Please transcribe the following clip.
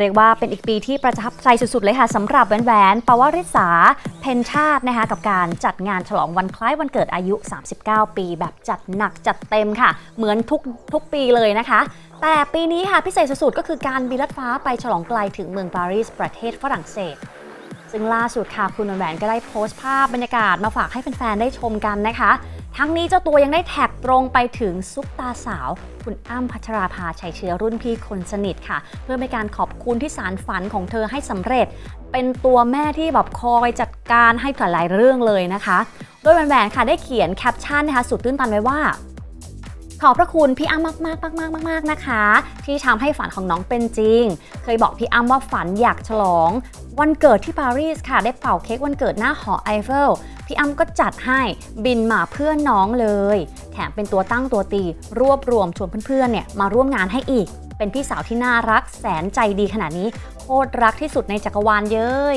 เรียกว่าเป็นอีกปีที่ประทับใจสุดๆ เลยค่ะสำหรับแหวนๆปวริษาเพนชาตินะคะกับการจัดงานฉลองวันคล้ายวันเกิดอายุ 39 ปี แบบจัดหนักจัดเต็มค่ะ เหมือนทุกทุกปีเลยนะคะ แต่ปีนี้ค่ะพิเศษสุดๆ ก็คือการบินลัดฟ้าไปฉลองไกลถึงเมืองปารีสประเทศฝรั่งเศสซึ่งล่าสุดค่ะคุณแหวนก็ได้โพสต์ภาพบรรยากาศมาฝากให้แฟนๆได้ชมกันนะคะ ทั้งนี้เจ้าตัวยังได้แท็กตรงไปถึงซุปตาสาว คุณอ้ำพัชราภาชัยเชื้อรุ่นพี่คนสนิทค่ะ เพื่อเป็นการขอบคุณที่สารฝันของเธอให้สำเร็จ เป็นตัวแม่ที่แบบคอยจัดการให้หลายเรื่องเลยนะคะ โดยแหวนๆค่ะได้เขียนแคปชั่นนะคะสุดตื้นตันไว้ว่า ขอบพระคุณพี่อ้ำมากมากมากมากมากนะคะ ที่ทำให้ฝันของน้องเป็นจริง เคยบอกพี่อ้ำว่าฝันอยากฉลอง วันเกิดที่ปารีสค่ะได้เป่าเค้กวันเกิดหน้าหอไอเฟลพี่อ้ำก็จัดให้บินมาเพื่อนน้องเลย แถมเป็นตัวตั้งตัวตี รวบรวมชวนเพื่อนๆเนี่ยมาร่วมงานให้อีก เป็นพี่สาวที่น่ารักแสนใจดีขนาดนี้โคตรรักที่สุดในจักรวาลเย้ย